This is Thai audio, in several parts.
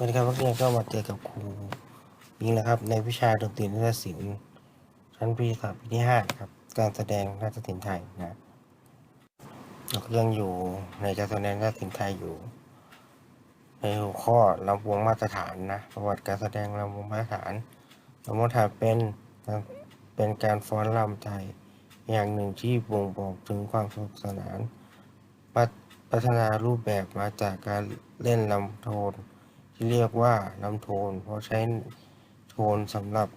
วันนี้ครับนักเรียนก็มาเจอกับครูยิงแล้วครับ ในวิชาดนตรีนาฏศิลป์ชั้นปีสามปีที่ห้าครับ การแสดงนาฏศิลป์ไทยนะเราก็ยังอยู่ในการแสดงนาฏศิลป์ไทยอยู่ ในหัวข้อลำวงมาตรฐานนะประวัติการแสดงลำวงมาตรฐานลำวงมาตรฐานเป็นเป็นการฟ้อนรำไทยอย่างหนึ่งที่บ่งบอกถึงความสนุกสนานพัฒนารูปแบบมาจากการเล่นลำโทน ที่เรียกว่าลำโทน เพราะใช้โทนสำหรับ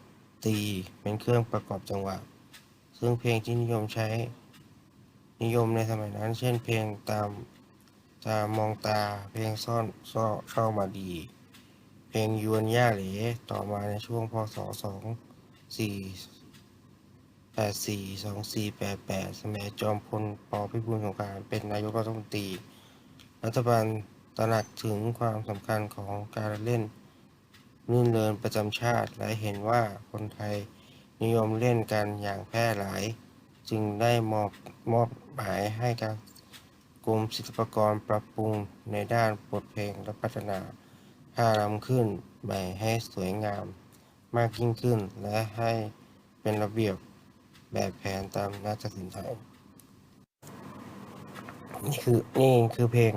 ตีเป็นเครื่องประกอบจังหวะ ซึ่งเพลงที่นิยมใช้นิยมในสมัยนั้น เช่นเพลงตามตามองตาเพลงซ่อนซ่อเข้ามาดี เพลงยวนย่าเหลต่อมาในช่วงพศสองสี่แปดสี่สองสี่แปดแปดสมัยจอมพลปพิบูลสงครามเป็นนายกรัฐมนตรี รัฐบาล ตระหนักถึงความสำคัญของการเล่นนื่นเริงประจำชาติ และเห็นว่าคนไทยนิยมเล่นกันอย่างแพร่หลาย จึงได้มอบมอบหมายให้การกรมศิลปากรปรับปรุงในด้านบทเพลงและพัฒนาท่ารำขึ้นใหม่ให้สวยงามมากยิ่งขึ้น และให้เป็นระเบียบแบบแผนตามนาฏศิลป์ไทยนี่คือนี่คือเพลง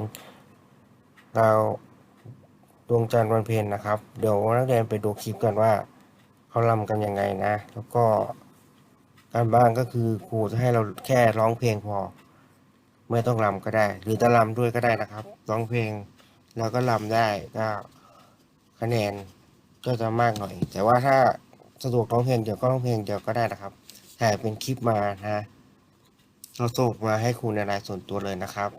เราดวงจันทร์วันเพ็ญนะครับ เดี๋ยวนักเรียนไปดูคลิปกันว่าเขารำกันยังไงนะ แล้วก็การบ้านก็คือครูจะให้เราแค่ร้องเพลงพอ ไม่ต้องรำก็ได้ หรือจะรำด้วยก็ได้นะครับร้องเพลงแล้วก็รำได้ก็คะแนนก็จะมากหน่อย แต่ว่าถ้าสะดวกร้องเพลงเดียวก็ร้องเพลงเดียวก็ได้นะครับถ่ายเป็นคลิปมานะเราส่งมาให้ครูในรายส่วนตัวเลยนะครับ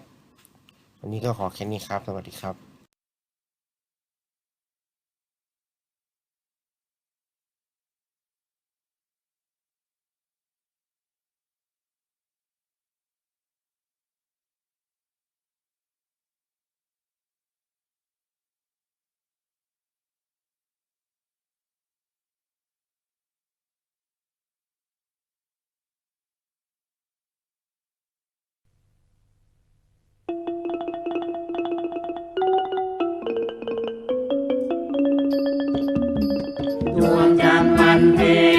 วันนี้ก็ขอแค่นี้ครับ สวัสดีครับ จั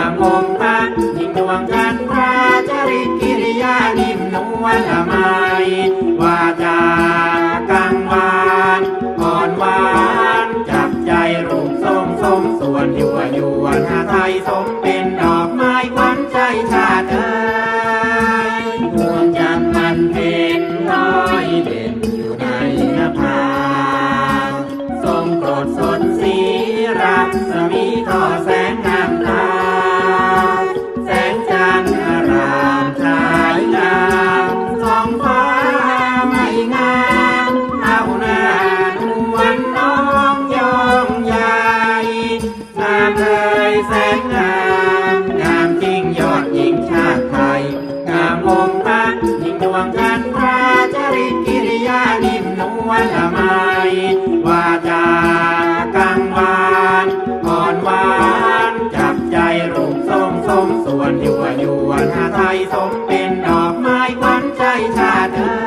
ามองค์พระยิ่งดวงจันทราจริตกิริยานิ่มนวลละไมวาจากังวานอ่อนหวานจับใจรูปทรงสมส่วนยั่วยวนหาไทยสมเป็นดอกไม้ขวัญใจชาติเอ่ยดวงจันทร์มันเพ็ญลอยเด่นอยู่ในนภาทรงโปรดสดสีรักสมีทอแส งามองค์พระยิ่งดวงจันทราจริตกิริยานิ่มนวลละไมวาจากังวานอ่อนหวานจับใจรูปทรงสมส่วนยั่วยวนหาไทยสมเป็นดอกไม้ควันใจชาติเอ่